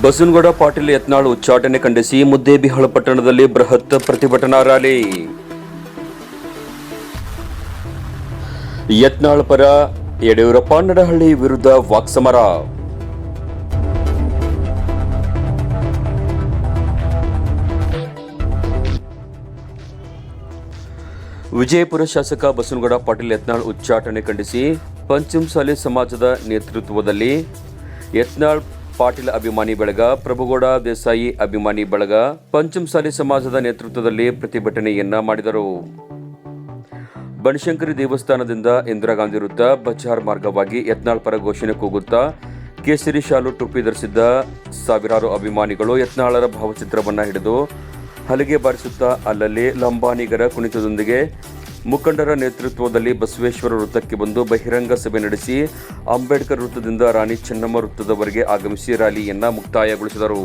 ಬಸನಗೌಡ ಪಾಟೀಲ್ ಯತ್ನಾಳ್ ಉಚ್ಚಾಟನೆ ಖಂಡಿಸಿ ಮುದ್ದೇಬಿಹಾಳ ಪಟ್ಟಣದಲ್ಲಿ ಬೃಹತ್ ಪ್ರತಿಭಟನಾ ರ್ಯಾಲಿ. ಯತ್ನಾಳ್ ಪರ ಯಡಿಯೂರಪ್ಪ ನಡಹಳ್ಳಿ ವಿರುದ್ಧ ವಾಕ್ಸಮರ. ವಿಜಯಪುರ ಶಾಸಕ ಬಸನಗೌಡ ಪಾಟೀಲ್ ಯತ್ನಾಳ್ ಉಚ್ಚಾಟನೆ ಖಂಡಿಸಿ ಪಂಚಮಸಾಲಿ ಸಮಾಜದ ನೇತೃತ್ವದಲ್ಲಿ ಯತ್ನಾಳ್ ಪಾಟೀಲ್ ಅಭಿಮಾನಿ ಬಳಗ, ಪ್ರಭುಗೌಡ ದೇಸಾಯಿ ಅಭಿಮಾನಿ ಬಳಗ ಪಂಚಮಸಾಲಿ ಸಮಾಜದ ನೇತೃತ್ವದಲ್ಲಿ ಪ್ರತಿಭಟನೆಯನ್ನ ಮಾಡಿದರು. ಬನಶಂಕರಿ ದೇವಸ್ಥಾನದಿಂದ ಇಂದಿರಾ ಗಾಂಧಿ ವೃತ್ತ ಬಚಾರ್ ಮಾರ್ಗವಾಗಿ ಯತ್ನಾಳ್ ಪರ ಘೋಷಣೆ ಕೂಗುತ್ತಾ ಕೇಸರಿ ಶಾಲು ಟುಪ್ಪಿ ಧರಿಸಿದ್ದ ಸಾವಿರಾರು ಅಭಿಮಾನಿಗಳು ಯತ್ನಾಳರ ಭಾವಚಿತ್ರವನ್ನ ಹಿಡಿದು ಹಲಿಗೆ ಬಾರಿಸುತ್ತಾ ಅಲ್ಲಲ್ಲಿ ಲಂಬಾನಿಗರ ಕುಣಿತದೊಂದಿಗೆ ಮುಖಂಡರ ನೇತೃತ್ವದಲ್ಲಿ ಬಸವೇಶ್ವರ ವೃತ್ತಕ್ಕೆ ಬಂದು ಬಹಿರಂಗ ಸಭೆ ನಡೆಸಿ ಅಂಬೇಡ್ಕರ್ ವೃತ್ತದಿಂದ ರಾಣಿ ಚೆನ್ನಮ್ಮ ವೃತ್ತದವರೆಗೆ ಆಗಮಿಸಿ ರ್ಯಾಲಿಯನ್ನ ಮುಕ್ತಾಯಗೊಳಿಸಿದರು.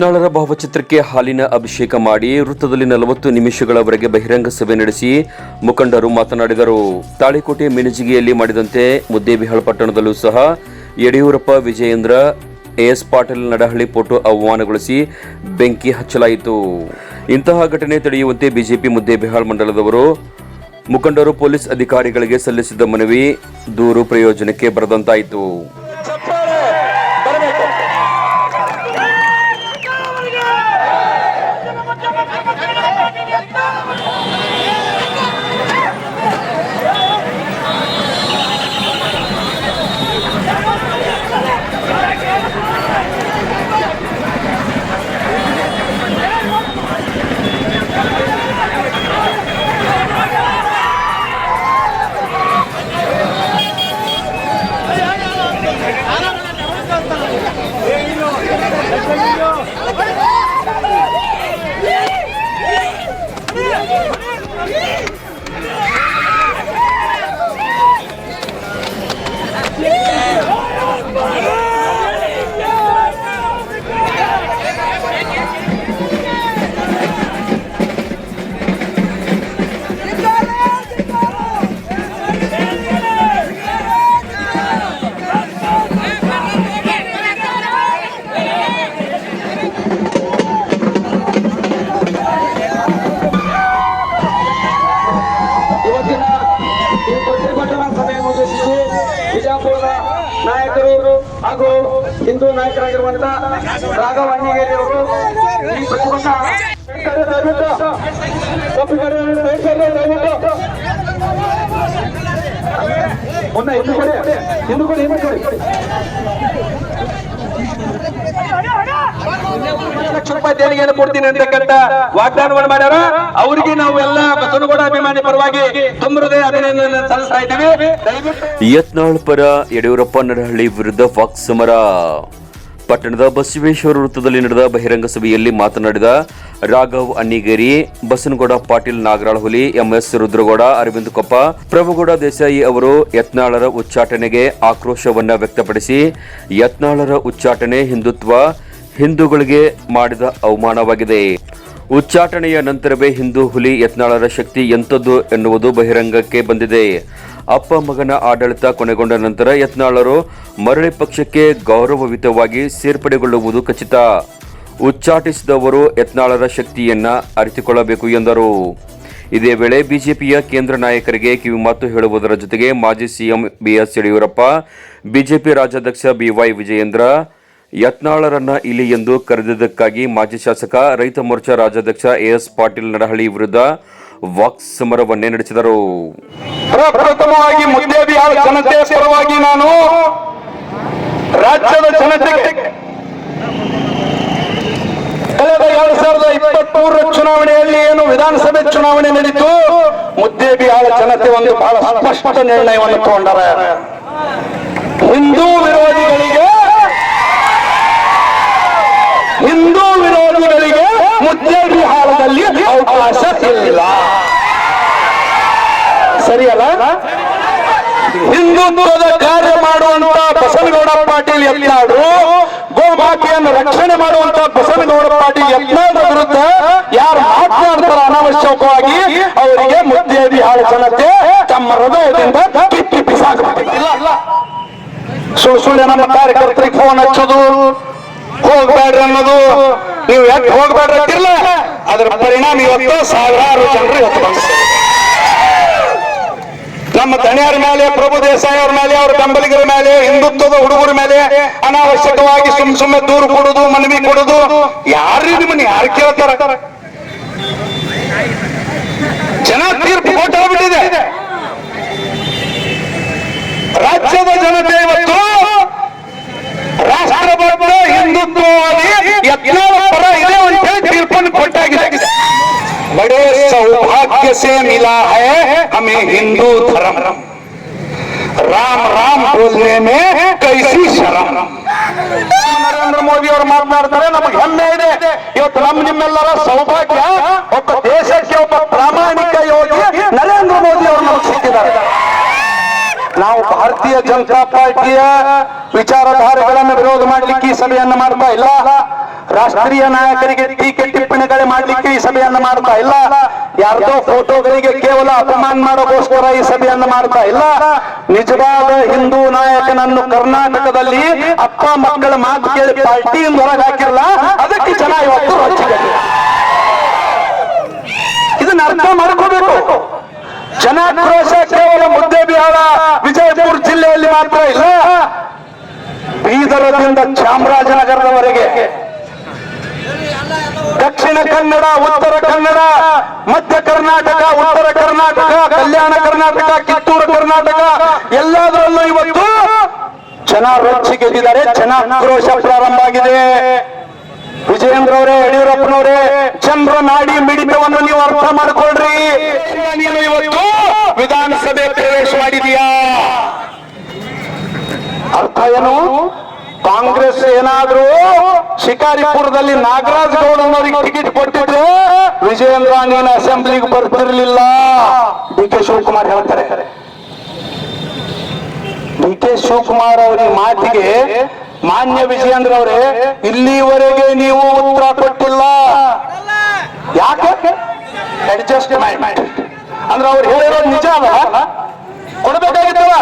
ಯತ್ನಾಳರ ಭಾವಚಿತ್ರಕ್ಕೆ ಹಾಲಿನ ಅಭಿಷೇಕ ಮಾಡಿ ವೃತ್ತದಲ್ಲಿ ನಲವತ್ತು ನಿಮಿಷಗಳವರೆಗೆ ಬಹಿರಂಗ ಸಭೆ ನಡೆಸಿ ಮುಖಂಡರು ಮಾತನಾಡಿದರು. ತಾಳಿಕೋಟೆ ಮಿಣಜಿಗೆಯಲ್ಲಿ ಮಾಡಿದಂತೆ ಮುದ್ದೇಬಿಹಾಳ್ ಪಟ್ಟಣದಲ್ಲೂ ಸಹ Yediyurappa, Vijayendra A S Patil Nadahalli photo ಆಹ್ವಾನಗೊಳಿಸಿ ಬೆಂಕಿ ಹಚ್ಚಲಾಯಿತು. ಇಂತಹ ಘಟನೆ ತಡೆಯುವಂತೆ ಬಿಜೆಪಿ ಮುದ್ದೇಬಿಹಾಳ್ ಮಂಡಲದವರು ಮುಖಂಡರು ಪೊಲೀಸ್ ಅಧಿಕಾರಿಗಳಿಗೆ ಸಲ್ಲಿಸಿದ್ದ ಮನವಿ ದೂರು ಪ್ರಯೋಜನಕ್ಕೆ ಬರದಂತಾಯಿತು. ಬಿಜಾಪುರದ ನಾಯಕರು ಹಾಗೂ ಹಿಂದೂ ನಾಯಕರಾಗಿರುವಂತಹ ರಾಘವ ಅವರು ಈ ಒಂದು ಹಿಂದೂ ಕೊಡಿ ಹಿಂದೂ ಕೊಡಿ ಹಿಂದೂ ಕೊಡಿ. ಲಕ್ಷ ರೂಪಾಯಿ ದೇಣಿಗೆಯನ್ನು ಕೊಡ್ತೀನಿ ಅಂತಕ್ಕಂತ ವಾಗ್ದಾನವನ್ನು ಮಾಡ್ಯಾರ? ಅವರಿಗೆ ನಾವು ಎಲ್ಲ ಬಸವನಗೌಡ ಅಭಿಮಾನಿ ಪರವಾಗಿ ಅಭಿನಂದನೆ ಯತ್ನಾಳ್ ಪರ ಯಡಿಯೂರಪ್ಪ ನರಹಳ್ಳಿ ವಿರುದ್ಧ ವಾಕ್ ಸಮರ. ಪಟ್ಟಣದ ಬಸವೇಶ್ವರ ವೃತ್ತದಲ್ಲಿ ನಡೆದ ಬಹಿರಂಗ ಸಭೆಯಲ್ಲಿ ಮಾತನಾಡಿದ ರಾಘವ್ ಅನ್ನಿಗೇರಿ ಬಸನಗೌಡ ಪಾಟೀಲ್ ನಾಗರಾಳ್ ಹುಲಿ ಎಂಎಸ್ ರುದ್ರಗೌಡ, ಅರವಿಂದ್ ಕೊಪ್ಪ, ಪ್ರಭುಗೌಡ ದೇಸಾಯಿ ಅವರು ಯತ್ನಾಳರ ಉಚ್ಚಾಟನೆಗೆ ಆಕ್ರೋಶವನ್ನ ವ್ಯಕ್ತಪಡಿಸಿ, ಯತ್ನಾಳರ ಉಚ್ಚಾಟನೆ ಹಿಂದುತ್ವ ಹಿಂದೂಗಳಿಗೆ ಮಾಡಿದ ಅವಮಾನವಾಗಿದೆ. ಉಚ್ಚಾಟನೆಯ ನಂತರವೇ ಹಿಂದೂ ಹುಲಿ ಯತ್ನಾಳರ ಶಕ್ತಿ ಎಂಥದ್ದು ಎನ್ನುವುದು ಬಹಿರಂಗಕ್ಕೆ ಬಂದಿದೆ. ಅಪ್ಪ ಮಗನ ಆಡಳಿತ ಕೊನೆಗೊಂಡ ನಂತರ ಯತ್ನಾಳರು ಮರಳಿ ಪಕ್ಷಕ್ಕೆ ಗೌರವಯುತವಾಗಿ ಸೇರ್ಪಡೆಗೊಳ್ಳುವುದು ಖಚಿತ. ಉಚ್ಚಾಟಿಸಿದವರು ಯತ್ನಾಳರ ಶಕ್ತಿಯನ್ನ ಅರಿತುಕೊಳ್ಳಬೇಕು ಎಂದರು. ಇದೇ ವೇಳೆ ಬಿಜೆಪಿಯ ಕೇಂದ್ರ ನಾಯಕರಿಗೆ ಕಿವಿಮಾತು ಹೇಳುವುದರ ಜೊತೆಗೆ ಮಾಜಿ CM B S Yediyurappa, BJP ರಾಜ್ಯಾಧ್ಯಕ್ಷ ಬಿವೈ ವಿಜಯೇಂದ್ರ ಯತ್ನಾಳರನ್ನ ಇಲ್ಲಿ ಎಂದು ಕರೆದಿದ್ದಕ್ಕಾಗಿ ಮಾಜಿ ಶಾಸಕ, ರೈತ ಮೋರ್ಚಾ ರಾಜ್ಯಾಧ್ಯಕ್ಷ ಎಎಸ್ ಪಾಟೀಲ್ ನಡಹಳ್ಳಿ ವಿರುದ್ಧ ವಾಕ್ ಸಮರವನ್ನೇ ನಡೆಸಿದರು. ಪ್ರಪ್ರಥಮವಾಗಿ ಮುದ್ದೇಬಿಹಾಳ ಜನತೆಯ ನಾನು ರಾಜ್ಯದ ಜನತೆಗೆ ಕಳೆದ ಎರಡ್ ಸಾವಿರದ ಚುನಾವಣೆಯಲ್ಲಿ ಏನು ವಿಧಾನಸಭೆ ಚುನಾವಣೆ ನಡೀತು ಮುದ್ದೇಬಿಹಾಳ ಜನತೆ ಒಂದು ಬಹಳ ಸ್ಪಷ್ಟ ನಿರ್ಣಯವನ್ನು ತಗೊಂಡಾರೆ. ಹಿಂದೂ ವಿರೋಧಿಗಳಿಗೆ ಹಿಂದೂ ವಿರೋಧಿಗಳಿಗೆ ಮುದ್ದೇಬಿಹಾಳದಲ್ಲಿ ಅವಕಾಶ ಇಲ್ಲ. ಸರಿಯಲ್ಲ? ಹಿಂದುತ್ವದ ಕಾರ್ಯ ಮಾಡುವಂತ ಬಸವನಗೌಡ ಪಾಟೀಲ್ ಎಲ್ಲಾದ್ರು ಗೋಮಾತೆಯನ್ನು ರಕ್ಷಣೆ ಮಾಡುವಂತ ಬಸವನಗೌಡ ಪಾಟೀಲ್ ಎಲ್ಲಾದ ವಿರುದ್ಧ ಯಾರು ಮಾತನಾಡ್ತಾರ ಅನಾವಶ್ಯಕವಾಗಿ ಅವರಿಗೆ ಮುದ್ದೇದಿ ಹಾಳು ಜನತೆ ತಮ್ಮ ಹೃದಯದಿಂದ ಕಿತ್ತಿ ಬಿಸಾಕಬೇಕಿಲ್ಲ ಸುಳ್ಳು ಸುಳ್ಳು ನಮ್ಮ ಕಾರ್ಯಕರ್ತರಿಗೆ ಫೋನ್ ಹಚ್ಚೋದು. ಹೋಗ್ಬೇಡ್ರಿ ಅನ್ನೋದು ನೀವು ಯಾಕೆ ಹೋಗ್ಬೇಡ್ರಿ ಅಂತಿರಲ್ಲ, ಅದರ ಪರಿಣಾಮ ಇವತ್ತು ಸಾವಿರಾರು ಜನರು ಇವತ್ತು ನಮ್ಮ ದಣಿಯರ ಮೇಲೆ, ಪ್ರಭು ದೇಸಾಯಿ ಅವ್ರ ಮೇಲೆ, ಅವ್ರ ಬೆಂಬಲಿಗರ ಮೇಲೆ, ಹಿಂದುತ್ವದ ಹುಡುಗರ ಮೇಲೆ ಅನಾವಶ್ಯಕವಾಗಿ ಸುಮ್ ಸುಮ್ಮನೆ ದೂರು ಕೊಡುದು, ಮನವಿ ಕೊಡುದು ಯಾರು ನಿಮ್ಮನ್ನ ಯಾರು ಕೇಳ್ತಾರ? ಜನ ತೀರ್ಪು ಕೊಟ್ಟಾಗ್ಬಿಟ್ಟಿದೆ से मिला है हमें हिंदू धर्म राम राम बोलने में कैसी शरम ನರೇಂದ್ರ ಮೋದಿ ಅವರು ಮಾತನಾಡ್ತಾರೆ ನಮಗೆ ಹೆಮ್ಮೆ ಇದೆ ಇವತ್ತು ನಮ್ಮ ನಿಮ್ಮೆಲ್ಲರ ಸೌಭಾಗ್ಯ ಒಬ್ಬ ದೇಶಕ್ಕೆ ಒಬ್ಬ ಪ್ರಾಮಾಣಿಕ ಯೋಗಿ ನರೇಂದ್ರ ಮೋದಿ ಅವರು ನಮಗೆ ಸಿಕ್ಕಿದ್ದಾರೆ ನಾವು ಭಾರತೀಯ ಜನತಾ ಪಾರ್ಟಿಯ ವಿಚಾರಧಾರೆಗಳನ್ನು ವಿರೋಧ ಮಾಡಲಿಕ್ಕೆ ಈ ಸಭೆಯನ್ನು ಮಾಡ್ತಾ ಇಲ್ಲ ರಾಷ್ಟ್ರೀಯ ನಾಯಕರಿಗೆ ಟೀಕೆ ಟಿಪ್ಪಣಿಗಳೇ ಮಾಡಲಿಕ್ಕೆ ಈ ಸಭೆಯನ್ನು ಮಾಡ್ತಾ ಇಲ್ಲ. ಯಾರ್ದೋ ಫೋಟೋಗಳಿಗೆ ಕೇವಲ ಅಪಮಾನ ಮಾಡೋಕೋಸ್ಕರ ಈ ಸಭೆಯನ್ನು ಮಾಡ್ತಾ ಇಲ್ಲ. ನಿಜವಾದ ಹಿಂದೂ ನಾಯಕನನ್ನು ಕರ್ನಾಟಕದಲ್ಲಿ ಅಪ್ಪ ಮಕ್ಕಳ ಮಾತು ಕೇಳಿ ಪಾರ್ಟಿಯಿಂದ ಹೊರಗೆ ಅದಕ್ಕೆ ಜನ ಇವತ್ತು ಇದನ್ನ ಅರ್ಥ ಮಾಡ್ಕೋಬೇಕು. ಜನಾಕ್ರೋಶ ಕೇವಲ ಮುದ್ದೇಬಿಹಾರ ವಿಜಯಪುರ ಜಿಲ್ಲೆಯಲ್ಲಿ ಮಾತ್ರ ಇಲ್ಲ. ಬೀದರದಿಂದ ಚಾಮರಾಜನಗರದವರೆಗೆ ದಕ್ಷಿಣ ಕನ್ನಡ, ಉತ್ತರ ಕನ್ನಡ, ಮಧ್ಯ ಕರ್ನಾಟಕ, ಉತ್ತರ ಕರ್ನಾಟಕ, ಕಲ್ಯಾಣ ಕರ್ನಾಟಕ, ಕಿತ್ತೂರು ಕರ್ನಾಟಕ, ಎಲ್ಲದರಲ್ಲೂ ಇವತ್ತು ಜನ ರೊಚ್ಚಿಗೆದ್ದಿದ್ದಾರೆ ಜನಾಕ್ರೋಶ ಪ್ರಾರಂಭ ಆಗಿದೆ. ವಿಜಯೇಂದ್ರ ಅವರೇ ಯಡಿಯೂರಪ್ಪನವರೇ ಚಂದ್ರ ನಾಡಿ ಮಿಡಿತವನ್ನು ನೀವು ಅರ್ಥ ಮಾಡ್ಕೊಳ್ರಿ. ನೀನು ಇವತ್ತು ವಿಧಾನಸಭೆ ಪ್ರವೇಶ ಮಾಡಿದೀಯಾ? ಅರ್ಥ ಏನು? ಕಾಂಗ್ರೆಸ್ ಏನಾದ್ರೂ ಶಿಕಾರಿಪುರದಲ್ಲಿ ನಾಗರಾಜ್ ಗೌಡನವರಿಗೆ ಟಿಕೆಟ್ ಕೊಟ್ಟಿದ್ರೆ ವಿಜಯೇಂದ್ರ ನೀನು ಅಸೆಂಬ್ಲಿಗೆ ಬರ್ತಿರ್ಲಿಲ್ಲ. ಡಿ ಕೆ ಶಿವಕುಮಾರ್ ಹೇಳ್ತಾರೆ. ಡಿ ಕೆ ಶಿವಕುಮಾರ್ ಅವರ ಮಾತಿಗೆ ಮಾನ್ಯ ವಿಜಯೇಂದ್ರ ಅವರೇ, ಇಲ್ಲಿವರೆಗೆ ನೀವು ಉತ್ತರ ಕೊಟ್ಟಿಲ್ಲ. ಯಾಕೆ? ಅಡ್ಜಸ್ಟ್ಮೆಂಟ್ ಅಂದ್ರೆ ಅವ್ರು ಹೇಳಿರೋದು ನಿಜ ಅಲ್ಲ ಕೊಡಬೇಕಾಗಿದ್ದಲ್ಲ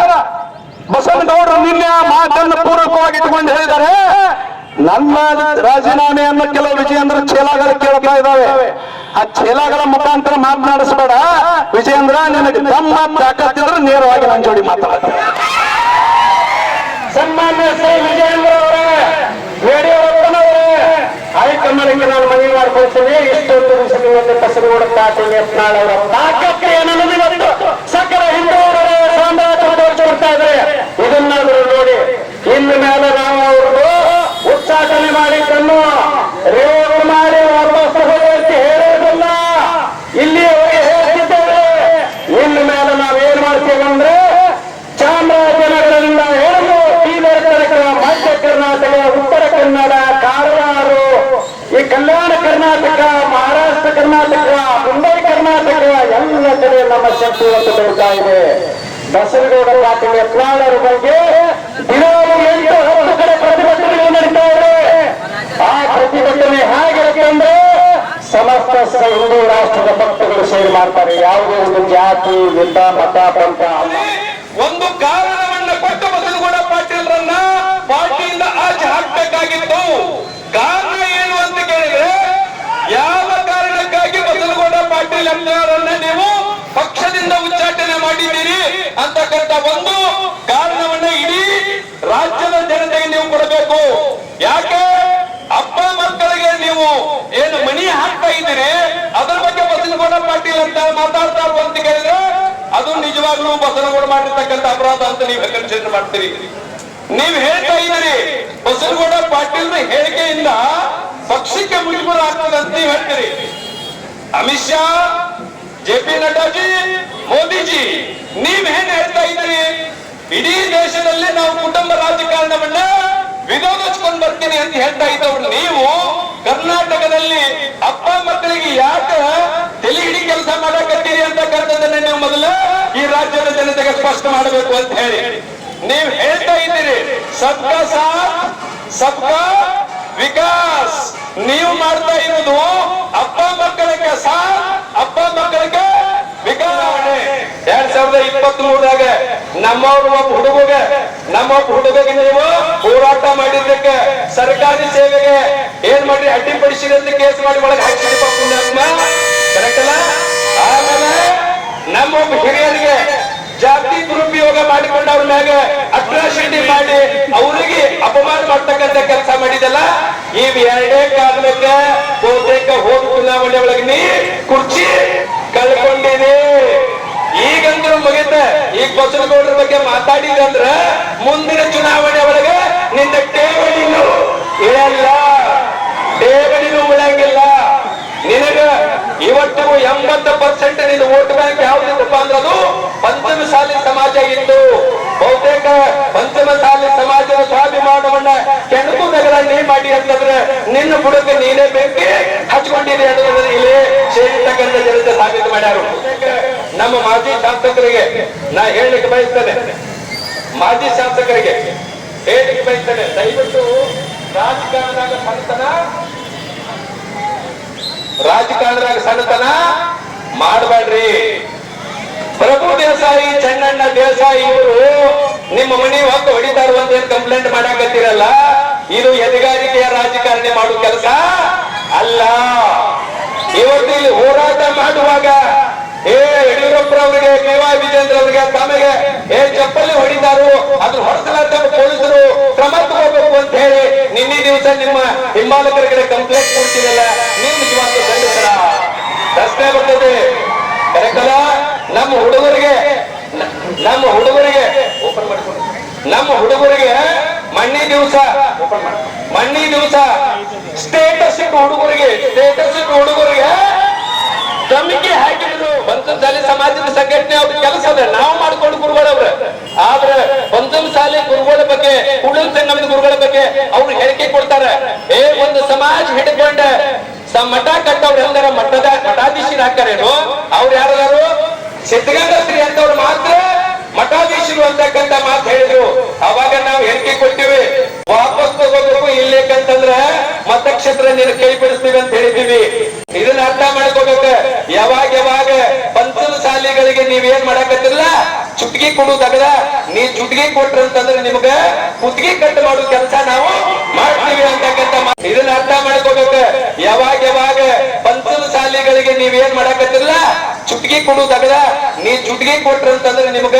ಮಾತನ್ನು ಪೂರಕವಾಗಿ ಇಟ್ಕೊಂಡು ಹೇಳಿದ್ದಾರೆ. ನನ್ನ ರಾಜೀನಾಮೆಯನ್ನು ಕೆಲವು ವಿಜಯೇಂದ್ರ ಚೇಲಾಗಳು ಕೇಳ್ತಾ ಇದ್ದಾವೆ. ಆ ಚೇಲಾಗಳ ಮುಖಾಂತರ ಮಾತನಾಡಿಸ್ಬೇಡ. ವಿಜಯೇಂದ್ರ, ನಿನಗೆ ತಮ್ಮ ತಾಕತ್ತಿದ್ರೆ ನೇರವಾಗಿ ನನ್ನ ಜೋಡಿ ಮಾತಾಡ್ತಾರೆ ಸನ್ಮಾನ್ಯ ಶ್ರೀ ವಿಜಯೇಂದ್ರ ಅವರೇ ಯಡಿಯೂರಪ್ಪನವರೇ ಹೈಕಮಾಂಡ್ಗೆ ನಾನು ಮನವಿ ಮಾಡ್ಕೊಳ್ತೀನಿ. ಇಷ್ಟೊಂದು ದಿವಸದಿಂದ ಬಸವನಗೌಡ ಪಾಟೀಲ್ ಯತ್ನಾಳ್ ಅವರ ತಾಕತ್ತು ಏನನ್ನೋದು ಇವತ್ತು ಸಕಲ ಹಿಂದೂವರೇ ಸಾಮ್ರಾಜ್ಯ ತೋರಿಸ್ಕೊಡ್ತಾ ಇದ್ದಾರೆ. ಇದನ್ನಾದ್ರೂ ನೋಡಿ ಇನ್ನು ಮೇಲೆ ನಾವು ಅವ್ರದ್ದು ಉಚ್ಚಾಟನೆ ಮಾಡಿದ್ದನ್ನು ರೇವಣಿ ಮಾಡಿ ವಾಪಸ್ ಹೋಗಿ ಹೇಳೋದಿಲ್ಲ ಇಲ್ಲಿ ಹೇಳ್ತಿದ್ದೇವೆ. ಇನ್ನು ಮೇಲೆ ನಾವೇನ್ ಮಾಡ್ತೇವೆ ಅಂದ್ರೆ ಚಾಮರಾಜನಗರದಿಂದ ಈ ಬೀದರ್ ತನಕ ಮಧ್ಯ ಕರ್ನಾಟಕ, ಉತ್ತರ ಕನ್ನಡ, ಕಾರವಾರ, ಈ ಕಲ್ಯಾಣ ಕರ್ನಾಟಕ, ಮಹಾರಾಷ್ಟ್ರ ಕರ್ನಾಟಕ, ಮುಂಬೈ ಕರ್ನಾಟಕ ಎಲ್ಲ ಕಡೆ ನಮ್ಮ ಶಕ್ತಿ ಒಂದು ಬೆಳೀತಾ ಇದೆ. ಬಸವಗೌಡ ಪಾಟೀಲ್ ಯತ್ನಾಳರ ಬಗ್ಗೆ ದಿನಾಲು ಎಂಟು ಹತ್ತು ಕಡೆ ಪ್ರತಿಭಟನೆಗಳು ನಡೀತಾ ಇದೆ. ಆ ಪ್ರತಿಭಟನೆ ಹೇಗಿರುತ್ತೆ ಅಂದ್ರೆ ಸಮಸ್ತ ಹಿಂದೂ ರಾಷ್ಟ್ರದ ಭಕ್ತಗಳು ಸೇರಿ ಮಾಡ್ತಾರೆ. ಯಾವುದೇ ಒಂದು ಜಾತಿ ಯುದ್ಧ ಮತ, ಪಂಥ ಒಂದು ಕಾರಣವನ್ನು ಕೊಟ್ಟು ಬಸವಗೌಡ ಪಾಟೀಲ್ರನ್ನ ಪಾರ್ಟಿಯಿಂದ ಆಚೆ ಹಾಕ್ಬೇಕಾಗಿತ್ತು ಕಾರಣ ಏನು ಅಂತ ಕೇಳಿದ್ರೆ ಯಾವ ಕಾರಣಕ್ಕಾಗಿ ಬಸನಗೌಡ ಪಾಟೀಲ್ ಎಂಬುವರನ್ನ ನೀವು ಪಕ್ಷದಿಂದ ಉಚ್ಚಾಟನೆ ಮಾಡಿದ್ದೀರಿ ಅಂತಕ್ಕಂಥ ಒಂದು ಕಾರಣವನ್ನ ಇಡೀ ರಾಜ್ಯದ ಜನತೆಗೆ ನೀವು ಕೊಡಬೇಕು ಯಾಕೆ ಅಪ್ಪ ಮಕ್ಕಳಿಗೆ ನೀವು ಏನು ಮನಿ ಹಾಕ್ತಾ ಇದ್ದೀರಿ? ಅದರ ಬಗ್ಗೆ ಬಸನಗೌಡ ಪಾಟೀಲ್ ಅಂತ ಮಾತಾಡ್ತಾ ಅಂತ ಕೇಳಿದ್ರೆ, ಅದು ನಿಜವಾಗ್ಲೂ ಬಸನಗೌಡ ಮಾಡಿರ್ತಕ್ಕಂಥ ಅಪರಾಧ ಅಂತ ನೀವು ಕನ್ಸಿಡರ್ ಮಾಡ್ತೀರಿ. ನೀವ್ ಹೇಳ್ತಾ ಇದ್ದೀರಿ, ಬಸನಗೌಡ ಪಾಟೀಲ್ ಹೇಳಿಕೆಯಿಂದ ಪಕ್ಷಕ್ಕೆ ಮುಜುಗರ ಆಗ್ತದೆ ಅಂತ ನೀವು ಹೇಳ್ತೀರಿ. ಅಮಿತ್ ಶಾ, ಜೆ ಪಿ ನಡ್ಡಾಜಿ, ಮೋದಿಜಿ, ನೀವ್ ಏನ್ ಹೇಳ್ತಾ ಇದ್ದೀರಿ? ಇಡೀ ದೇಶದಲ್ಲಿ ನಾವು ಕುಟುಂಬ ಅಂತ ಹೇಳ್ತಾ ಇದ್ದವ್ರು ನೀವು ಕರ್ನಾಟಕದಲ್ಲಿ ಅಪ್ಪ ಮಕ್ಕಳಿಗೆ ಯಾಕೆ ತಲೆ ಹಿಡಿ ಕೆಲಸ ಮಾಡಕತ್ತೀರಿ ಅಂತಕ್ಕಂಥದ್ದನ್ನ ನೀವು ಮೊದಲು ಈ ರಾಜ್ಯದ ಜನತೆಗೆ ಸ್ಪಷ್ಟ ಮಾಡಬೇಕು ಅಂತ ಹೇಳಿ. ನೀವು ಹೇಳ್ತಾ ಇದ್ದೀರಿ, ಸಬ್ಕಾ ಸಾಥ್, ಸಬ್ಕಾ ವಿಕಾಸ್. ನೀವು ಮಾಡ್ತಾ ಇರೋದು ಅಪ್ಪ ಮಕ್ಕಳಿಗೆ ಸಾಥ್ ಅಪ್ಪ ಮಕ್ಕಳಿಗೆ ಇಪ್ಪತ್ತ್ ಮೂರದಾಗ ನಮ್ಮವ್ರ ಒಬ್ಬ ಹುಡುಗ ನಮ್ಮೊಬ್ಬ ಹುಡುಗಗೆ ನೀವು ಹೋರಾಟ ಮಾಡಿದ್ದಕ್ಕೆ ಸರ್ಕಾರಿ ಸೇವೆಗೆ ಏನ್ ಮಾಡ್ರಿ? ಅಡ್ಡಿಪಡಿಸಿದ ಅಂತ ಕೇಸ್ ಮಾಡಿ ಒಳಗೆ ಹಾಕಿ ಪುಣ್ಯಾತ್ಮ. ಕರೆಕ್ಟ್ ಅಲ್ಲ? ಆಮೇಲೆ ನಮ್ಮೊಬ್ಬ ಹಿರಿಯರಿಗೆ ಜಾತಿ ದುರುಪಯೋಗ ಮಾಡಿಕೊಂಡು ಅವ್ರ ಮ್ಯಾಗ ಅಟ್ರಾಸಿಟಿ ಮಾಡಿ ಅವರಿಗೆ ಅಪಮಾನ ಮಾಡ್ತಕ್ಕಂತ ಕೆಲಸ ಮಾಡಿದಲ್ಲ, ಈ ಎರಡೇ ಕಾರಣಕ್ಕೆ ಬಹುತೇಕ ಹೋದ ಚುನಾವಣೆ ಒಳಗೆ ನೀ ಕುರ್ಚಿ ಮುಗಿತ ಬಸನಗೌಡರ ಬಗ್ಗೆ ಮಾತಾಡಿದಂದ್ರ ಮುಂದಿನ ಚುನಾವಣೆ ಒಳಗೆ ನಿನ್ನ ಠೇವಣಿನು ಇಳಲ್ಲ ಠೇವಣಿನೂ ಉಳಂಗಿಲ್ಲ ನಿನಗ ಇವತ್ತು ಎಂಬತ್ತು ಪರ್ಸೆಂಟ್ ನಿನ್ನ ವೋಟ್ ಬ್ಯಾಂಕ್ ಯಾವ್ದಿತ್ತಪ್ಪ ಅಂದ್ರೆ ಅದು ಪಂಚಮ ಸಾಲಿ ಸಮಾಜ ಇತ್ತು. ಬಹುತೇಕ ಪಂಚಮ ಸಾಲಿ ಸಮಾಜದ ಸ್ವಾಭಿಮಾನವನ್ನ ಕೆಣಕು ನಗರ ನೀ ಮಾಡಿ ಅಂತಂದ್ರೆ ನಿನ್ನ ಬುಡಕ್ಕೆ ನೀನೇ ಬೇಕಿ ಹಚ್ಕೊಂಡಿದೆ ಇಲ್ಲಿ ಸೇರಿರ್ತಕ್ಕಂಥ ಜನತೆ ಸಾಬೀತು ಮಾಡ್ಯಾರು. ನಮ್ಮ ಮಾಜಿ ಶಾಸಕರಿಗೆ ನಾ ಹೇಳಲಿಕ್ಕೆ ಬಯಸ್ತೇನೆ. ಮಾಜಿ ಶಾಸಕರಿಗೆ ಹೇಳಲಿಕ್ಕೆ ಬಯಸ್ತೇನೆ. ದಯವಿಟ್ಟು ರಾಜಕಾರಣದಾಗ ಸಣ್ಣತನ ರಾಜಕಾರಣದಾಗ ಸಣ್ಣತನ ಮಾಡಬೇಡ್ರಿ. ಪ್ರಭು ದೇಸಾಯಿ, ಚೆನ್ನಣ್ಣ ದೇಸಾಯಿ ಇವರು ನಿಮ್ಮ ಮನೆ ಹೊತ್ತು ಹೊಡಿತಾರ ಅಂತ ಏನ್ ಕಂಪ್ಲೇಂಟ್ ಮಾಡಾಕತ್ತೀರಲ್ಲ? ಇದು ಎದೆಗಾರಿಕೆಯ ರಾಜಕಾರಣಿ ಮಾಡುವ ಕೆಲಸ ಅಲ್ಲ. ಇವತ್ತು ಇಲ್ಲಿ ಹೋರಾಟ ಮಾಡುವಾಗ, ಏ ಯಡಿಯೂರಪ್ಪ ಅವರಿಗೆ ಕೆ ವೈ ವಿಜೇಂದ್ರ ಅವರಿಗೆ, ತಮಗೆ, ಏ, ಚಪ್ಪಲಿ ಹೊಡಿತಾರು, ಅದ್ರ ಹೊರಸಲಾದ ಪೊಲೀಸರು ಕ್ರಮ ತಗೋಬೇಕು ಅಂತ ಹೇಳಿ ನಿನ್ನೆ ದಿವಸ ನಿಮ್ಮ ಹಿಂಬಾಲಕರಿಗೆ ಕಂಪ್ಲೇಂಟ್ ಕೊಡ್ತೀರಲ್ಲ, ನೀವು ನಿಜವಾದ ಖಂಡಿತರ ಪ್ರಶ್ನೆ ಬರ್ತದೆ. ಕರೆಕ್ಟಲ್ಲ? ನಮ್ಮ ಹುಡುಗರಿಗೆ ನಮ್ಮ ಹುಡುಗರಿಗೆ, ಓಪನ್ ಮಾಡಿಕೊಂಡು. ನಮ್ಮ ಹುಡುಗರಿಗೆ ಮಣ್ಣಿ ದಿವಸ ಮಣ್ಣಿ ದಿವಸ ಸ್ಟೇಟಸ್ ಹುಡುಗರಿಗೆ ಸ್ಟೇಟಸ್ ಹುಡುಗರಿಗೆ ತಮಗೆ ಹಾಕಿದ್ರು. ಪಂಚಮಸಾಲಿ ಸಮಾಜದ ಸಂಘಟನೆ ಅವ್ರ ಕೆಲಸ ಅದ. ನಾವು ಮಾಡ್ಕೊಂಡು ಗುರುಗಳವ್ರ ಆದ್ರೆ ಪಂಚಮಸಾಲಿ ಗುರುಗಳ ಬಗ್ಗೆ, ಕುಡಲ್ ಸಂಗಮದ ಗುರುಗಳ ಬಗ್ಗೆ ಅವ್ರು ಹೇಳಿಕೆ ಕೊಡ್ತಾರೆ. ಏ, ಒಂದು ಸಮಾಜ ಹಿಡ್ಕೊಂಡ ಮಠ ಕಟ್ಟವ್ರು ಎಲ್ಲರ ಮಠದ ಮಠಾಧೀಶರು ಹಾಕಾರೇನು ಅವ್ರು ಯಾರು ಸಿದ್ಧಗಂಗಾ ಶ್ರೀ ಅಂತವ್ರು ಮಾತ್ರ ಮಠಾಧೀಶರು ಅಂತಕ್ಕಂತ ಮಾತು ಹೇಳಿದ್ರು ಅವಾಗ ನಾವು ಹೇಳಿಕೆ ಕೊಟ್ಟಿವಿ ವಾಪಸ್ ತಗೋಬೇಕು ಇಲ್ಲೇಕಂತಂದ್ರ ಮತಕ್ಷೇತ್ರ ನೀನು ಕೈ ಬಿಡಿಸ್ತೀವಿ ಅಂತ ಹೇಳಿದೀವಿ ಇದನ್ನ ಅರ್ಥ ಮಾಡ್ಕೋಬೇಕು ಯಾವಾಗ ಯಾವಾಗ ಪಂಚಮ ಶಾಲೆಗಳಿಗೆ ನೀವ್ ಏನ್ ಮಾಡಕತ್ತಿಲ್ಲ ಚುಟ್ಗಿ ನೀ ಕೊಟ್ರ ಅಂತಂದ್ರೆ ನಿಮ್ಗ ಕುತ್ತಿಗೆ ಕಟ್ ಮಾಡೋ ಕೆಲಸ ನಾವು ಮಾಡ್ತೀವಿ ಅಂತಕ್ಕಂತ. ಇದನ್ನ ಅರ್ಥ ಮಾಡ್ಕೋಬೇಕು. ಯಾವಾಗ ಯಾವಾಗ ಪಂಚಮ ಶಾಲೆಗಳಿಗೆ ನೀವೇನ್ ಮಾಡಕತ್ತಿಲ್ಲ ಚುಟ್ಗಿ ಕೊಡುವುದಾಗದ? ನೀ ಚುಟ್ಗಿ ಕೊಟ್ರಂತಂದ್ರೆ ನಿಮ್ಗ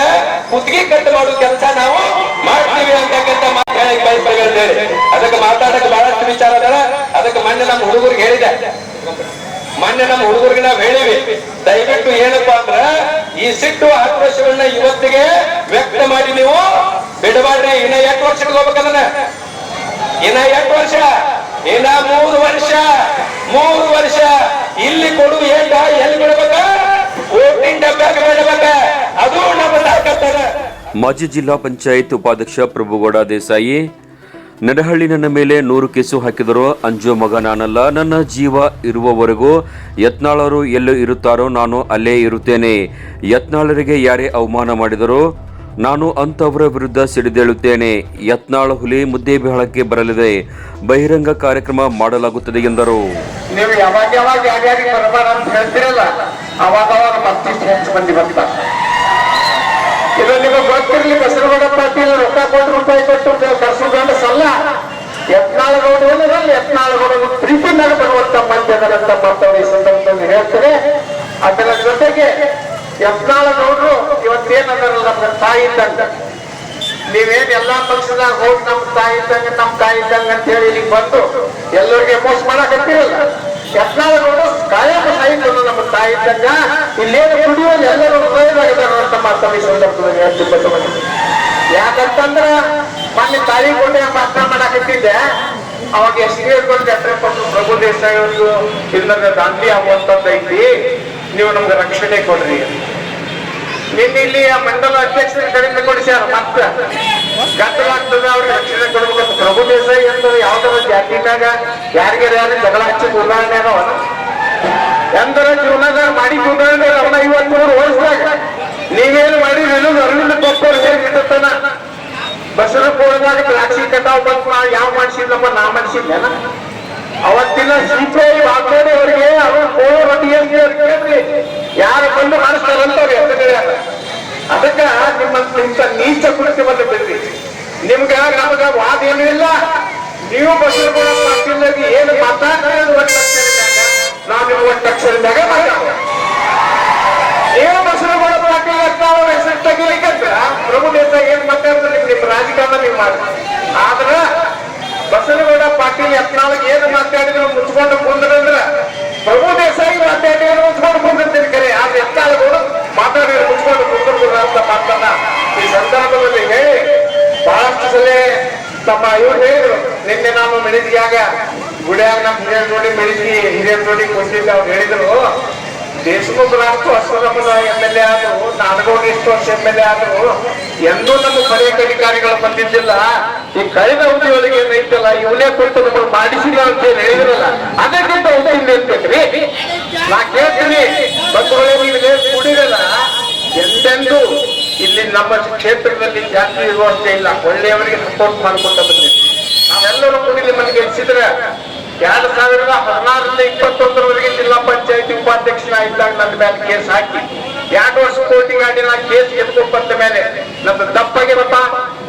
ಕುತ್ತಿಗೆ ಕಟ್ ಮಾಡೋ ಕೆಲಸ ನಾವು ಮಾಡ್ತೀವಿ ಅಂತಕ್ಕಂತ ಮಾತು ಹೇಳಕ್ ಬಯಸ್ಬೇಕು ಅಂತೇಳಿ ಅದಕ್ಕೆ ಮಾತಾಡಕ್ಕೆ ಬಹಳಷ್ಟು ವಿಚಾರ ಅದಾರ ಅದಕ್ಕೆ ಮೊನ್ನೆ ನಮ್ಮ ಹುಡುಗರಿಗೆ ಹೇಳಿದೆ ಮೊನ್ನೆ ನಮ್ಮ ಹುಡುಗರಿಗೆ ನಾವು ಹೇಳಿವಿ ದಯವಿಟ್ಟು ಏನಪ್ಪಾ ಸಿಟ್ಟು ಆಕ್ರೋಶಗಳನ್ನ ಇವತ್ತಿಗೆ ವ್ಯಕ್ತ ಮಾಡಿ ನೀವು. ಬಿಡಬಾಡ್ರಿ ಇನ್ನ ಎಂಟು ವರ್ಷಕ್ಕೆ ಹೋಗ್ಬೇಕಂದ್ರೆ ಇನ್ನ ಎಂಟು ವರ್ಷ, ಇನ್ನ ಮೂರು ವರ್ಷ ಮೂರು ವರ್ಷ. ಇಲ್ಲಿ ಕೊಡು ಏಟ ಎಲ್ಲಿ ಬಿಡಬೇಕ ಓಟಿಂಗ್ ಡಬ್ಬ್ಯಾಗ ಬಿಡಬೇಕ. ಅದು ನಮ್ಮ ಮಾಜಿ ಜಿಲ್ಲಾ ಪಂಚಾಯತ್ ಉಪಾಧ್ಯಕ್ಷ ಪ್ರಭುಗೌಡ ದೇಸಾಯಿ ನಡಹಳ್ಳಿ ನನ್ನ ಮೇಲೆ ನೂರು ಕೇಸು ಹಾಕಿದರೂ ಅಂಜೋ ಮಗ ನಾನಲ್ಲ. ನನ್ನ ಜೀವ ಇರುವವರೆಗೂ ಯತ್ನಾಳರು ಎಲ್ಲೋ ಇರುತ್ತಾರೋ ನಾನು ಅಲ್ಲೇ ಇರುತ್ತೇನೆ. ಯತ್ನಾಳರಿಗೆ ಯಾರೇ ಅವಮಾನ ಮಾಡಿದರು ನಾನು ಅಂಥವರ ವಿರುದ್ಧ ಸಿಡಿದೇಳುತ್ತೇನೆ. ಯತ್ನಾಳ ಹುಲಿ ಮುದ್ದೆ ಬಹಳಕ್ಕೆ ಬರಲಿದೆ. ಬಹಿರಂಗ ಕಾರ್ಯಕ್ರಮ ಮಾಡಲಾಗುತ್ತದೆ ಎಂದರು. ನೀವು ಯಾವಾಗ ಯಾವಾಗ ಯಾರ್ಯಾರಿಗೆ ಬರಬೇಡ ಅಂತ ಹೇಳ್ತಿರಲ್ಲ ಅವಾಗ ಅವಾಗ ಹೆಚ್ಚು ಮಂದಿ ಇದು ನಿಮಗೆ ಗೊತ್ತಿರಲಿ ಬಸರಗೌಡ ಪಾಟೀಲ್ ರೊಕ್ಕ ಕೋಟಿ ರೂಪಾಯಿ ಕೊಟ್ಟು ಕರ್ಸುಗೊಂಡ ಸಲ್ಲ, ಯತ್ನಾಳಗೌಡ ಏನಿರಲ್ಲ ಯತ್ನಾಳಗೌಡ ಪ್ರೀತಿ ಮೇಲೆ ಬರುವಂತ ಮಂದಿ ಅದರಂತ ಮಾತಾಡಿ ಈ ಸಂದರ್ಭದಲ್ಲಿ ಹೇಳ್ತಾರೆ ಅದರ ಜೊತೆಗೆ ಯತ್ನಾಳಗೌಡರು ಇವತ್ತೇನಂದ್ರಲ್ಲ ನಮ್ಮ ತಾಯಿ ಇದ್ದಂಗ. ನೀವೇನ್ ಎಲ್ಲಾ ಪಕ್ಷದಾಗ ಹೋಗಿ ನಮ್ ತಾಯಿ ಇದ್ದಂಗ ನಮ್ ತಾಯಿ ಇದ್ದಂಗ ಅಂತ ಹೇಳಿ ಇಲ್ಲಿಗೆ ಬಂದು ಎಲ್ಲರಿಗೆ ಮೋಸ ಮಾಡಕತ್ತಿರಲ್ಲ ಯತ್ನಾಳಗೌಡ ಕಾಯಕ ಸಾಹಿತ್ಯವನ್ನು ನಮ್ಮ ತಾಯಿ ತಂಗ ಇಲ್ಲೇನು ಕುಡಿಯೋದು ಎಲ್ಲರೂ ಉಪಯೋಗವಾಗಿದ್ದಾರೆ ಅಂತ ಮಾತಾಡಿ ಈ ಸಂದರ್ಭದಲ್ಲಿ ಬಸವಣ್ಣ. ಯಾಕಂತಂದ್ರ ಮೊನ್ನೆ ತಾಯಿ ಕೊಂಡೆ ಭಾಷಣ ಮಾಡಕತ್ತಿದ್ದೆ. ಅವಾಗ ಎಷ್ಟು ಹೇಳ್ಕೊಂಡು ಜಾತ್ರೆ ಕೊಟ್ಟು ಪ್ರಭು ದೇಸಾಯಿ ಅವ್ರಿಗೂ ಇಲ್ಲದ ದಾಂಧಿ ಆಗುವಂತದ್ದು ಐತಿ. ನೀವು ನಮ್ಗೆ ರಕ್ಷಣೆ ಕೊಡ್ರಿ. ನಿನ್ನೆ ಇಲ್ಲಿ ಮಂಡಲ ಅಧ್ಯಕ್ಷರ ಕಡೆಯಿಂದ ಕೊಡಿಸ್ಯಾರ, ಮತ್ತ ಗಂಟಲಾಗ್ತದೆ ಅವ್ರಿಗೆ ರಕ್ಷಣೆ ಕೊಡ್ಬೇಕಂತ ಪ್ರಭು ದೇಸಾಯಿ ಅಂತ ಯಾವ್ದಾರ ಜಾತಿನಾಗ ಯಾರಿಗಾರ ಯಾರು ಜಗಳ ಹಚ್ಚಿದ ಉದಾಹರಣೆ ಅದಾವ? ಎಂದರ ಜೀವನದಾಗ ಮಾಡಿ ಉದಾಹರಣೆ ಅವನ ಇವತ್ತು ಮೂರು ವರ್ಷದಾಗ? ನೀವೇನು ಮಾಡಿ ಅನ್ನೋದು ಅರವಿಂದ ಕೊಪ್ಪರ್ ಹೇಗಿರ್ತನ ಬಸರ ಕೋಳದಾಗ ದ್ರಾಕ್ಷಿ ಕಟಾವ್ ನಾ ಯಾವ ಮಾಡಿಸಿದ್ಲಪ್ಪ ನಾ ಮಾಡಿಸಿದ್ಲೇನ ಅವತ್ತಿನ ಸಿಪಿಐ ವಾಗ್ದಾಡಿ ಅವರಿಗೆ ಅವರು ಕೋಳ ರೊಟ್ಟಿಗೆ ಕೇಳ್ರಿ. ಯಾರು ಬಂದು ಮಾಡಿಸ್ತಾರಂತ ಅವ್ರು ಹೆಸರು ಅದಕ್ಕ ನಿಮ್ಮ ಇಂಥ ನೀಚ ಕೃತ್ಯವನ್ನು ಬಿಡ್ರಿ. ನಿಮ್ಗ ನಮಗ ವಾದ ಏನು ಇಲ್ಲ. ನೀವು ಬಸವ ಪಾಟೀಲ್ ಏನು ಮಾತಾಡ್ತಾರೆ ನಾವು ನೀವು ಒಟ್ಟು ಅಕ್ಷರದಾಗ ಮಾತಾಡೋಣ ನೀವು ಬಸರಗೌಡ ಪಾಟೀಲ್ ಅಂತ ಅವ್ರ ಹೆಸರು ತೆಗಿಲಿಕ್ಕಂತ ಪ್ರಭು ದೇಶ ಏನ್ ಮಾತಾಡಿದ್ರೆ ನಿಮ್ಗೆ ನಿಮ್ ರಾಜಕಾರಣ ನೀವು ಮಾಡಿ ಆದ್ರ ಬಸನಗೌಡ ಪಾಟೀಲ್ ಯತ್ನಾಳಿಗೆ ಏನು ಮಾತಾಡಿದ್ರು ಮುಚ್ಕೊಂಡು ಕುಂದ್ರಂದ್ರ ಪ್ರಭು ದೇಸಾಯಿ ಮಾತಾಡಿದ್ರು ಮುಚ್ಕೊಂಡು ಕುಂದಿರ್ತೀನಿ ಕರೆ. ಆದ್ರೆ ಯತ್ನಾಳಗೌಡ ಮಾತಾಡಿದ್ರು ಮುಚ್ಕೊಂಡು ಕುಂದಿರ್ಬೋದು ಅಂತ ಮಾತನ್ನ ಈ ಸಂದರ್ಭದಲ್ಲಿ ಹೇಳಿ, ಬಹಳಷ್ಟು ಸಲ ತಮ್ಮ ಇವ್ರು ಹೇಳಿದ್ರು, ನಿನ್ನೆ ನಾನು ಮೆಣಸಿಗಾಗ ಗುಡಿಯಾಗ ನಮ್ಮ ಹಿರಿಯರ್ ನೋಡಿ ಮೆಣಸಿ ಹಿರಿಯರ್ ನೋಡಿ ಕೊಟ್ಟಿದ್ದೆ, ಅವ್ರು ಹೇಳಿದ್ರು ದೇಶಮುಖ ರಾಷ್ಟ್ರ ಅಶ್ವರಮ್ಮನ ಎಂ ಎಲ್ ಎ ಆದ್ರು, ನಾಡಗೌಡ ಇಷ್ಟು ವರ್ಷ ಎಂ ಎಲ್ ಎ ಆದ್ರು, ಎಂದೂ ನಮ್ಮ ಪರ್ಯಟಕ ಅಧಿಕಾರಿಗಳು ಬಂದಿದ್ದಿಲ್ಲ. ಈ ಕಳೆದ ಅವಧಿಯೊಳಗೆ ಏನೈತಲ್ಲ ಇವನೇ ಕುರಿತು ನಮ್ಮನ್ನು ಮಾಡಿಸಿಲ್ಲ ಅಂತ ಹೇಳಿ ಹೇಳಿದ್ರಲ್ಲ, ಅದಕ್ಕಿಂತ ಒಂದು ಇಲ್ಲಿ ಇರ್ತೈತ್ರಿ ನಾ ಕೇಳ್ತೀನಿ. ಬಂಧುಗಳೇ ಕುಡಿರಲ್ಲ. ಎಂದೆಂದು ಇಲ್ಲಿ ನಮ್ಮ ಕ್ಷೇತ್ರದಲ್ಲಿ ಜಾತ್ರೆ ಇರುವಂತೆ ಇಲ್ಲ. ಒಳ್ಳೆಯವರಿಗೆ ಸಪೋರ್ಟ್ ಮಾಡ್ಕೊಂಡ ಬಂದ್ರಿ ನಾವೆಲ್ಲರೂ ಕೂಡಿ ನಿಮ್ಮನ್ನು ಗೆಲ್ಲಿಸಿದ್ರೆ ಎರಡ್ ಸಾವಿರದ ಹದಿನಾರರಿಂದ ಇಪ್ಪತ್ತೊಂದರವರೆಗೆ ಜಿಲ್ಲಾ ಪಂಚಾಯತಿ ಉಪಾಧ್ಯಕ್ಷನಾಗಿದ್ದಾಗ ನನ್ನ ಮೇಲೆ ಕೇಸ್ ಹಾಕಿ. ಎರಡು ವರ್ಷ ಕೋಟಿ ನಾ ಕೇಸ್ ಎತ್ಕೊಂಡು ಬಂದ ಮೇಲೆ ನಮ್ದು ತಪ್ಪಾಗಿರಪ್ಪ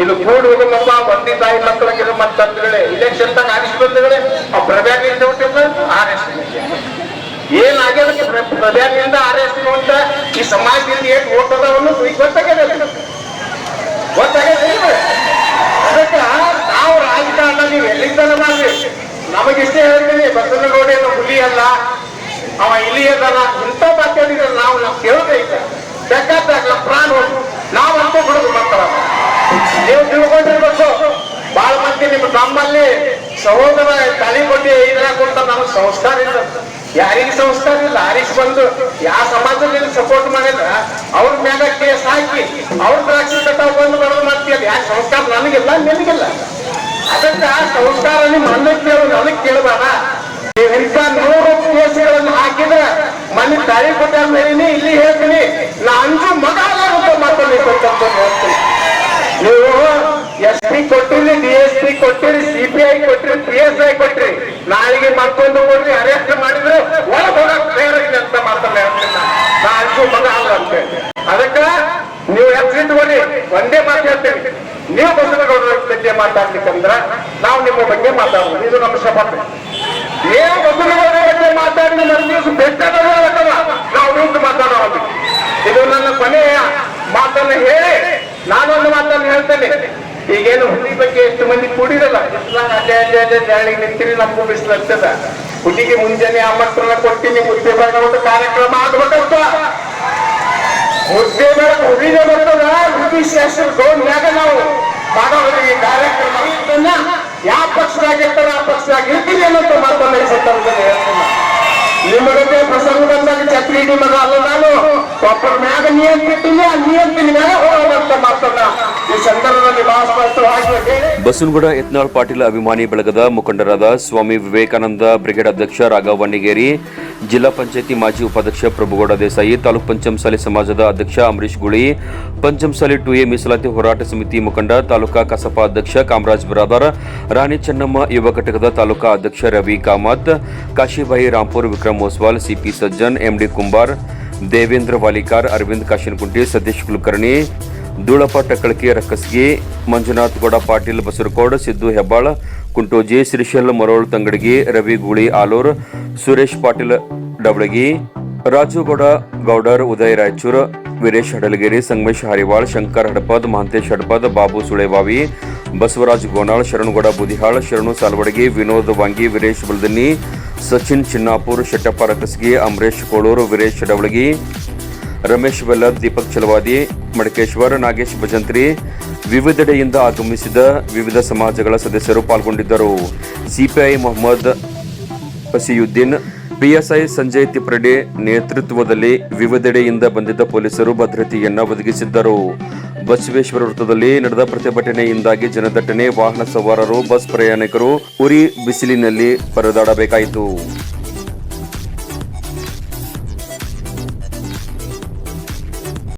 ಇದು ಕೂಡಿ ಹೋಗಮ್ಮಪ್ಪ ಒಂದೇ ತಾಯಿ ಮಕ್ಕಳಿಗೆ ಮತ್ತಂದ್ರೆ ಇಲೆಕ್ಷನ್ ತಾಗ ಆರಿಸಿ ಬಂದಗಳೇ ಆ ಪ್ರಭಾವಿಯಿಂದ ಹುಟ್ಟಿಲ್ಲ ಆರಿಸಿ ಏನಾಗ್ಯದಕ್ಕೆ ಪ್ರಧಾನಿಯಿಂದ ಆರ್ಎಸ್ ಅಂತ ಈ ಸಮಾಜದಿಂದ ಏನ್ ಓಟದ ಅನ್ನೋದು ಈಗ ಗೊತ್ತಾಗ್ಯದ ಗೊತ್ತಾಗ್ಯದ ಅದಕ್ಕೆ? ನಾವು ರಾಜಕಾರಣ ನೀವು ಎಲ್ಲಿಂದ ಮಾಡ್ರಿ ನಮಗಿಷ್ಟೇ ಹೇಳ್ತೀನಿ ಬಸವನಗೌಡ ಹುಲಿ ಅಲ್ಲ, ಅವ ಇಲ್ಲಿ ಅದಲ್ಲ, ಇಂಥ ಮಾತಾಡಿದ್ರೆ ನಾವು ನಾವು ಕೇಳಬೇಕು ಬೇಕಾದಾಗ ಪ್ರಾಣ ನಾವು ನಾವಂತೂ ಬಿಡುದು ಮಕ್ಕಳ ನೀವು ತಿಳ್ಕೊಂಡಿರ್ಬೇಕು. ಬಹಳ ಮಂದಿ ನಿಮ್ಮ ನಮ್ಮಲ್ಲಿ ಸಹೋದರ ತಲೆ ಕೊಟ್ಟು ಅಂತ ನಮಗೆ ಸಂಸ್ಕಾರ ಇಲ್ಲ. ಯಾರಿಗೆ ಸಂಸ್ಕಾರ ಇಲ್ಲ? ಯಾರಿಗೆ ಬಂದು? ಯಾವ ಸಮಾಜದಲ್ಲಿ ಸಪೋರ್ಟ್ ಮಾಡಿದ್ರ? ಅವ್ರ ಮೇಲೆ ಕೇಸ್ ಹಾಕಿ, ಅವ್ರ ದ್ರಾಕ್ಷಿ ಕಟ್ಟಾವ್ ಬಂದು ಬರೋದು ಮಾಡ್ತೀಯಲ್ಲ? ಯಾಕೆ ಸಂಸ್ಕಾರ? ನನಗಿಲ್ಲ, ನಿನಗಿಲ್ಲ. ಅದಕ್ಕ ಸಂಸ್ಕಾರ ನಿಮ್ ಅನ್ನಕ್ಕೆ ಕೇಳು ನನಗ್ ಇಂಥ ನೂರು ಕೇಸುಗಳನ್ನು ಹಾಕಿದ್ರೆ ಮನೆ ತಾಳಿ ಕೊಟ್ಟಾರ ಮೇಲಿನಿ ಇಲ್ಲಿ ಹೇಳ್ತೀನಿ, ನಾ ಅಂಜು ಮಗ ಅಂತ ಹೇಳ್ತೀನಿ ನೀವು ಎಸ್ ಪಿ ಕೊಟ್ಟಿರಿ, ಡಿ ಎಸ್ ಪಿ ಕೊಟ್ಟಿರಿ ಸಿಬಿಐ ಕೊಟ್ಟಿರಿ, ಪಿ ಎಸ್ ಐ ಕೊಟ್ಟಿರಿ, ನಾಳೆಗೆ ಮತ್ತೊಂದು ಹೋಗ್ರಿ, ಅರೆಸ್ಟ್ ಮಾಡಿದ್ರೆ ಒಳಗೆ ಹೋಗಕ್ ತಯಾರಿದೆ ಅಂತ ಮಾತಲ್ಲ ಹೇಳ್ತೀನಿ. ನಾ ಮಗ ಅಂತ ಅದಕ್ಕ ನೀವು ಎಚ್ಚರಿಟ್ಕೊಳ್ಳಿ ಒಂದೇ ಮಾತು ಹೇಳ್ತೇವೆ ನೀವು ಬಸವನಗೌಡರ ಬಗ್ಗೆ ಮಾತಾಡ್ಲಿಕ್ಕಂದ್ರ ನಾವು ನಿಮ್ಮ ಬಗ್ಗೆ ಮಾತಾಡೋದು ಇದು ನಮ್ಮ ಶಪಥ. ನೀವು ಬಸವನಗೌಡರ ಬಗ್ಗೆ ಮಾತಾಡಿ ನನ್ನ ದಿವಸ ಬೆಟ್ಟದಲ್ಲ ನಾವು ನಿಂತು ಮಾತಾಡೋದು ಇದು ನನ್ನ ಕೊನೆಯ ಮಾತನ್ನು ಹೇಳಿ ನಾನೊಂದು ಮಾತನ್ನು ಹೇಳ್ತೇನೆ. ಈಗೇನು ಹುಲಿ ಬಗ್ಗೆ ಎಷ್ಟು ಮಂದಿ ಕೂಡಿರಲ್ಲ? ಅಲ್ಲೇ ಅಲ್ಲೇ ಅಲ್ಲೇ ಜಾಳಿಗೆ ನಿಂತಿರಿ, ನಮಗೂ ಬಿಸಿಲು ಹತ್ತದ ಹುಲಿಗೆ ಮುಂಜಾನೆ ಆಮಂತ್ರಣ ಕೊಟ್ಟಿ ನಿಮ್ಗೆ ಉದ್ಯೋಗ ಕಾರ್ಯಕ್ರಮ ಆಗ್ಬೇಕಂತ ಮುದ್ದೆ ಬೇಡ ಹುಲಿಗೆ ಬರ್ತದ ಶಾಸ್ತ್ರ ಗೋಲ್ನ್ಯಾಗ ನಾವು ಮಾಡೋರಿಗೆ ಕಾರ್ಯಕ್ರಮ ಯಾವ ಪಕ್ಷದಾಗ ಇರ್ತಾರ ಆ ಪಕ್ಷದಾಗ ಇರ್ತೀರಿ ಅನ್ನೋ ಮಾತನ್ನ ಈ ಸಂದರ್ಭದಲ್ಲಿ ಹೇಳ್ತೀನಿ. ನಿಮಗೆ ಪ್ರಸಂಗ ಬಂದಾಗ ಅಲ್ಲ ನಾನು. ಒಬ್ಬರ ಮ್ಯಾಗ ನಿಯಂತ್ರಿಟ್ಟಿನಿ ಆ ನಿಯಂತ್ರಿನ ಮ್ಯಾಗ ಹೋಗೋದಂತ ಮಾತನ್ನ ಈ ಯತ್ನಾಳ್ ಪಾಟೀಲ್ ಅಭಿಮಾನಿ ಬಳಗದ ಮುಖಂಡರಾದ ಸ್ವಾಮಿ ವಿವೇಕಾನಂದ ಬ್ರಿಗೇಡ್ ಅಧ್ಯಕ್ಷ ರಾಘವ್ ವಣ್ಣಿಗೇರಿ ಜಿಲ್ಲಾ ಪಂಚಾಯತಿ ಮಾಜಿ ಉಪಾಧ್ಯಕ್ಷ ಪ್ರಭುಗೌಡ ದೇಸಾಯಿ, ತಾಲೂಕ್ ಪಂಚಮಸಾಲಿ ಸಮಾಜದ ಅಧ್ಯಕ್ಷ ಅಂಬರೀಶ್ ಗುಳಿ, ಪಂಚಮಸಾಲಿ ಟು ಎ ಮೀಸಲಾತಿ ಹೋರಾಟ ಸಮಿತಿ ಮುಖಂಡ ತಾಲೂಕಾ ಕಸಾಪ ಅಧ್ಯಕ್ಷ ಕಾಮರಾಜ್ ಬಿರಾದಾರ್, ರಾಣಿ ಚೆನ್ನಮ್ಮ ಯುವ ಘಟಕದ ತಾಲೂಕಾ ಅಧ್ಯಕ್ಷ Ravi Kamat, Kashibai Rampur Vikram Oswal, C P Sajjan, M D Kumbar, Devendra Walikar, Aravind Kashinakunti, Satish Kulkarni Dhoolappa Takkalaki Rakkasagi Manjunath Gouda, Patil Basarakod Siddu Hebbala, Kuntoji Shrishail Marol Tangadagi Ravi Guli, Alur, Suresh Patil Davalagi Raju Gowda Goudar Uday Raichur, Veeresh ಹಡಲಗಿರಿ, Sangamesh ಹರಿವಾಳ್, Shankar Hadapad, Mahantesh Hadapad, Babu Sulebavi Basavaraj Gonal, Sharanagouda Budihal, ಶರಣು ಸಾಲ್ವಡಗಿ, ವಿನೋದ್ ವಾಂಗಿ, ವೀರೇಶ್ ಬಲ್ದನಿ, ಸಚಿನ್ ಚಿನ್ನಾಪುರ್, ಶೆಟ್ಟಪ್ಪ ರಕಸ್ಗಿ ಅಮರೇಶ್ ಕೋಳೂರು, ವೀರೇಶ್ ಡವಳಗಿ ರಮೇಶ್ ವೆಲ್ಲದ್ ದೀಪಕ್ ಚಲವಾದಿ, ಮಡಕೇಶ್ವರ್, ನಾಗೇಶ್ ಭಜಂತ್ರಿ ವಿವಿಧೆಡೆಯಿಂದ ಆಗಮಿಸಿದ ವಿವಿಧ ಸಮಾಜಗಳ ಸದಸ್ಯರು ಪಾಲ್ಗೊಂಡಿದ್ದರು. CPI Mohammed Fasiuddin PSI Sanjay Tiprade ನೇತೃತ್ವದಲ್ಲಿ ವಿವಿಧೆಡೆಯಿಂದ ಬಂದಿದ್ದ ಪೊಲೀಸರು ಭದ್ರತೆಯನ್ನು ಒದಗಿಸಿದ್ದರು. ಬಸವೇಶ್ವರ ವೃತ್ತದಲ್ಲಿ ನಡೆದ ಪ್ರತಿಭಟನೆಯಿಂದಾಗಿ ಜನದಟ್ಟಣೆ, ವಾಹನ ಸವಾರರು, ಬಸ್ ಪ್ರಯಾಣಿಕರು ಉರಿ ಬಿಸಿಲಿನಲ್ಲಿ ಪರದಾಡಬೇಕಾಯಿತು.